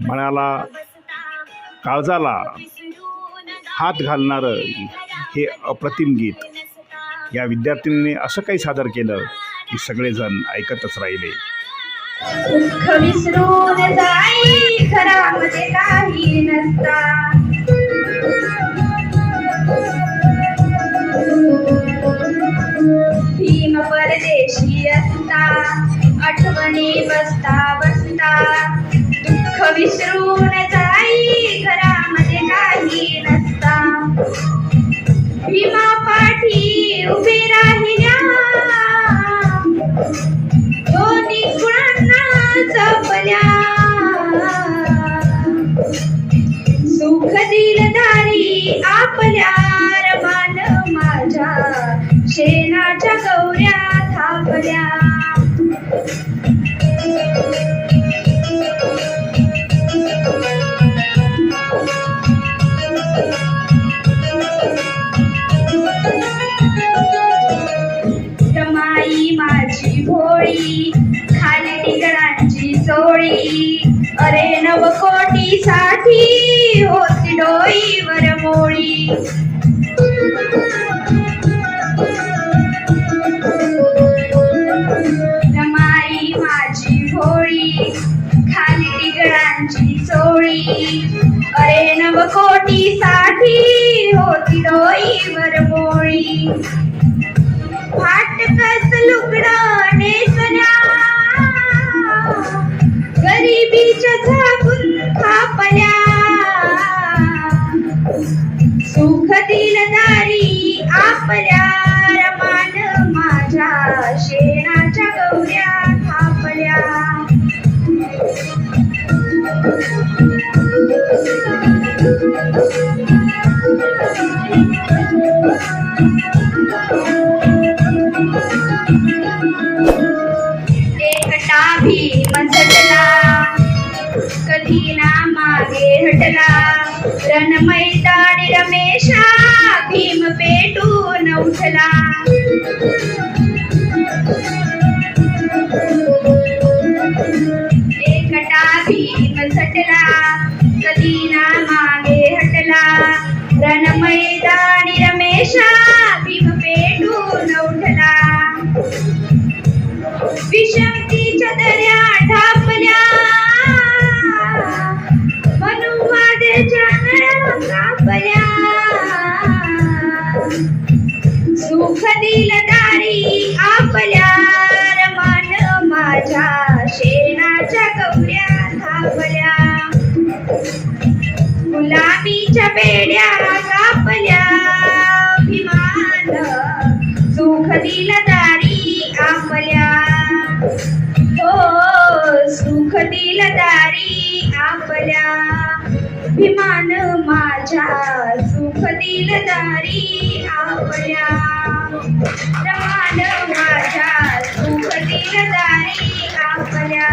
मनाला काळजाला हात घालणारं हे अप्रतिम गीत. या विद्यार्थिनीने असं काही सादर केलं की सगळेजण ऐकतच राहिले. दुःख विसरून जाई घरामध्ये काही नसता. भीमा पाठी उभी राहिल्या. दोन्ही गुणांना जपल्या. सुख दिलदारी आपल्या रमान माझ्या. शेणाच्या गौऱ्या थापल्या. भोळी खाली टिकडांची सोळी. अरे नवकोटी साठी होती डोईवर मोळी. रमाई माझी भोळी खाली टिकडांची सोळी. अरे नवकोटी साठी होती डोईवर मोळी. फाटकस लुगडं नेसल्या गरिबीच्या झाकून थापल्या. सुख दिलदारी आपल्या. रमान माझ्या शेणाच्या गौऱ्या हटला रण रमेशा भीम पेटून उठला. एकटा भीम सटला कधी ना मागे हटला. रण मैदानी रमेशा दिलदारी आपल्या रमान माझ्या शेणाच्या कवड्या धापल्या गुलाबीच्या बेड्या कापल्या. अभिमान सुख दिलदारी आपल्या. हो सुख दिलदारी आपल्या. विमान माझ्या सुख दिलदारी आपल्या. माझ्या